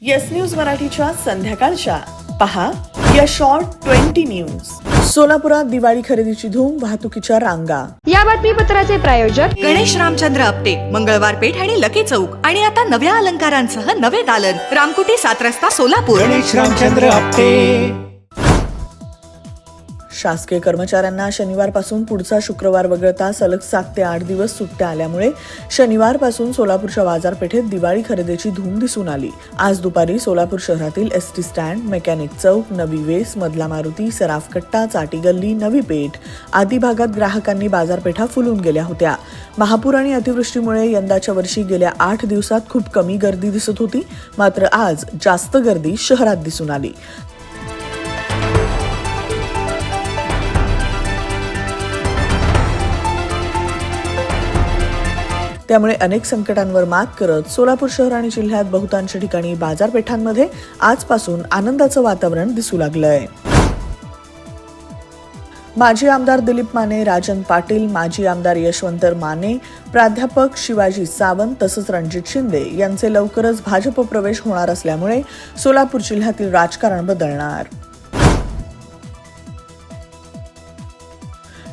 Yes news मराठीच्या संध्याकाळच्या. पहा या शॉर्ट ट्वेंटी न्यूज सोलापुरात दिवाळी खरेदीची धूम वाहतुकीच्या रांगा. या बातमीपत्राचे प्रायोजक गणेश रामचंद्र आपटे मंगळवार पेठ आणि लकी चौक. आणि आता नव्या अलंकारांसह नवे दालन. रामकुटी सात रस्ता सोलापूर. गणेश रामचंद्र आपटे. शासकीय कर्मचाऱ्यांना शनिवारपासून पुढचा शुक्रवार वगळता सलग सात ते आठ दिवस सुट्ट्या आल्यामुळे शनिवारपासून सोलापूरच्या बाजारपेठेत दिवाळी खरेदीची धूम दिसून आली. आज दुपारी सोलापूर शहरातील एस टी स्टँड मेकॅनिक चौक नवी वेस मधला मारुती सराफकट्टा चाटी गल्ली नवी पेठ आदी भागात ग्राहकांनी बाजारपेठा फुलून गेल्या होत्या. महापूर आणि अतिवृष्टीमुळे यंदाच्या वर्षी गेल्या आठ दिवसात खूप कमी गर्दी दिसत होती. मात्र आज जास्त गर्दी शहरात दिसून आली. त्यामुळे अनेक संकटांवर मात करत सोलापूर शहर आणि जिल्ह्यात बहुतांश ठिकाणी बाजारपेठांमध्ये आजपासून आनंदाचं वातावरण दिसू लागलंय. माजी आमदार दिलीप माने राजन पाटील माजी आमदार यशवंतर माने प्राध्यापक शिवाजी सावंत तसंच रणजित शिंदे यांचे लवकरच भाजप प्रवेश होणार असल्यामुळे सोलापूर जिल्ह्यातील राजकारण बदलणार.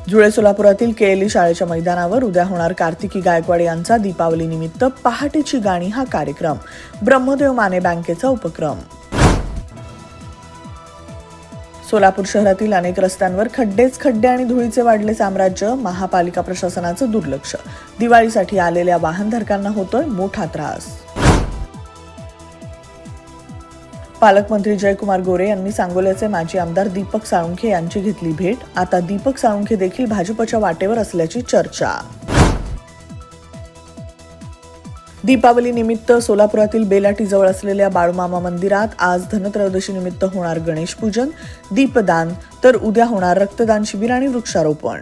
जुळे सोलापुरातील केएलई शाळेच्या मैदानावर उद्या होणार कार्तिकी गायकवाड यांचा दीपावली निमित्त पहाटेची गाणी हा कार्यक्रम. ब्रह्मदेव माने बँकेचा उपक्रम. सोलापूर शहरातील अनेक रस्त्यांवर खड्डेच खड्डे आणि धुळीचे वाढले साम्राज्य महापालिका प्रशासनाचं दुर्लक्ष. दिवाळीसाठी आलेल्या वाहनधारकांना होतोय मोठा त्रास. पालकमंत्री जयकुमार गोरे यांनी सांगोल्याचे माजी आमदार दीपक साळुंखे यांची घेतली भेट. आता दीपक साळुंखे देखील भाजपच्या वाटेवर असल्याची चर्चा. दीपावली निमित्त सोलापुरातील बेलाटीजवळ असलेल्या बाळूमामा मंदिरात आज धनत्रयोदशीनिमित्त होणार गणेश पूजन दीपदान तर उद्या होणार रक्तदान शिबिर आणि वृक्षारोपण.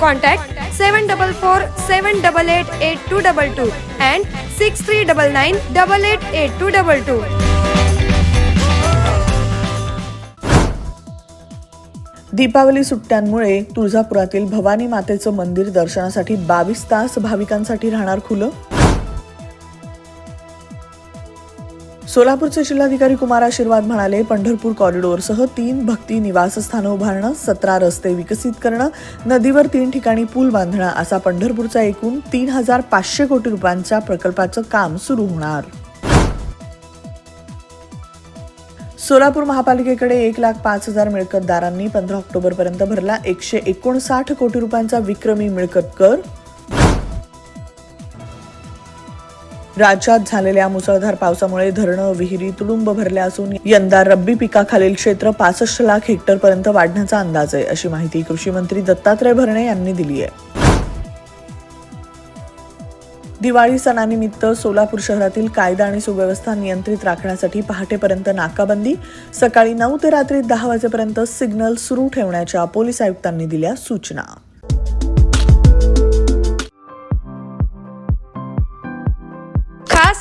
Contact seven double four seven double eight eight two double two and six three double nine double eight eight two double two Deepavali सुट्ट्यांमुळे तुळजापुरातील भवानी मातेचं मंदिर दर्शनासाठी बावीस तास भाविकांसाठी राहणार खुलं? सोलापूरचे जिल्हाधिकारी कुमार आशीर्वाद म्हणाले पंढरपूर कॉरिडॉरसह तीन भक्ती निवासस्थानं उभारणं सतरा रस्ते विकसित करणं नदीवर तीन ठिकाणी पूल बांधणं असा पंढरपूरचा एकूण तीन हजार पाचशे कोटी रुपयांच्या प्रकल्पाचं काम सुरू होणार. सोलापूर महापालिकेकडे एक लाख पाच हजार मिळकतदारांनी पंधरा ऑक्टोबरपर्यंत भरला एकशे एकोणसाठ कोटी रुपयांचा विक्रमी मिळकत कर. राज्यात झालेल्या मुसळधार पावसामुळे धरणं विहिरी तुडुंब भरल्या असून यंदा रब्बी पिकाखालील क्षेत्र पासष्ट लाख हेक्टर पर्यंत वाढण्याचा अंदाज आहे अशी माहिती कृषी मंत्री दत्तात्रय भरणे यांनी दिली आहे. दिवाळी सणानिमित्त सोलापूर शहरातील कायदा आणि सुव्यवस्था नियंत्रित राखण्यासाठी पहाटेपर्यंत नाकाबंदी सकाळी नऊ ते रात्री दहा वाजेपर्यंत सिग्नल सुरू ठेवण्याच्या पोलीस आयुक्तांनी दिल्या सूचना.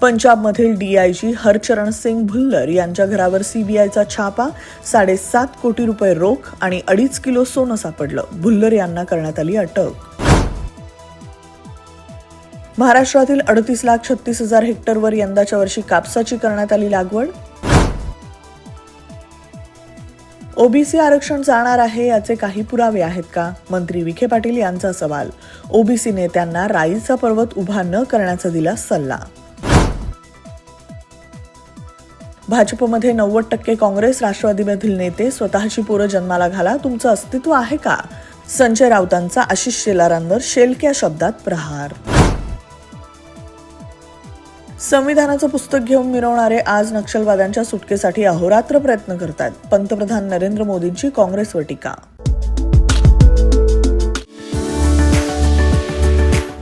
पंजाबमधील डीआयजी हरचरण सिंग भुल्लर यांच्या घरावर सीबीआयचा छापा साडेसात कोटी रुपये रोख आणि अडीच किलो सोनं सापडलं. भुल्लर यांना करण्यात आली अटक. महाराष्ट्रातील अडतीस लाख छत्तीस हजार हेक्टरवर यंदाच्या वर्षी कापसाची करण्यात आली लागवड. ओबीसी आरक्षण जाणार आहे याचे काही पुरावे आहेत का? मंत्री विखे पाटील यांचा सवाल. ओबीसी नेत्यांना राईचा पर्वत उभा न करण्याचा दिला सल्ला. भाजपमध्ये नव्वद टक्के काँग्रेस राष्ट्रवादीमधील नेते स्वतःची पोरं जन्माला घाला तुमचं अस्तित्व आहे का? संजय राऊतांचा आशिष शेलारांवर शेलक्या शब्दात प्रहार. संविधानाचं पुस्तक घेऊन मिरवणारे आज नक्षलवाद्यांच्या सुटकेसाठी अहोरात्र प्रयत्न करतात पंतप्रधान नरेंद्र मोदींची काँग्रेसवर टीका.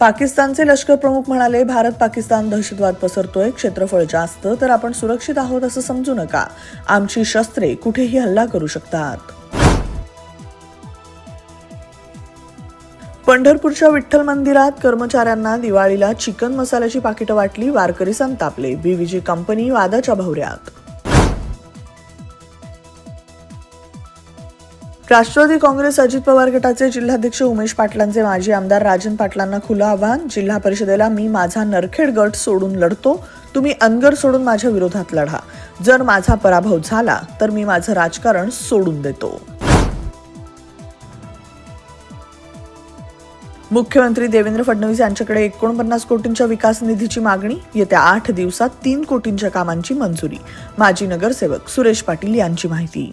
पाकिस्तानचे लष्कर प्रमुख म्हणाले भारत पाकिस्तान दहशतवाद पसरतोय क्षेत्रफळ जास्त तर आपण सुरक्षित आहोत असं समजू नका. आमची शस्त्रे कुठेही हल्ला करू शकतात. पंढरपूरच्या विठ्ठल मंदिरात कर्मचाऱ्यांना दिवाळीला चिकन मसाल्याची पाकिटं वाटली वारकरी संतापले. बीव्हीजी कंपनी वादाच्या भोवऱ्यात राष्ट्रवादी काँग्रेस अजित पवार गटाचे जिल्हाध्यक्ष उमेश पाटलांचे माजी आमदार राजन पाटलांना खुलं आव्हान. जिल्हा परिषदेला मी माझा नरखेड गट सोडून लढतो. तुम्ही अनगर सोडून माझ्या विरोधात लढा. जर माझा पराभव झाला तर मी माझं राजकारण सोडून देतो. मुख्यमंत्री देवेंद्र फडणवीस यांच्याकडे एकोणपन्नास कोटींच्या विकास निधीची मागणी. येत्या आठ दिवसात तीन कोटींच्या कामांची मंजुरी. माजी नगरसेवक सुरेश पाटील यांची माहिती.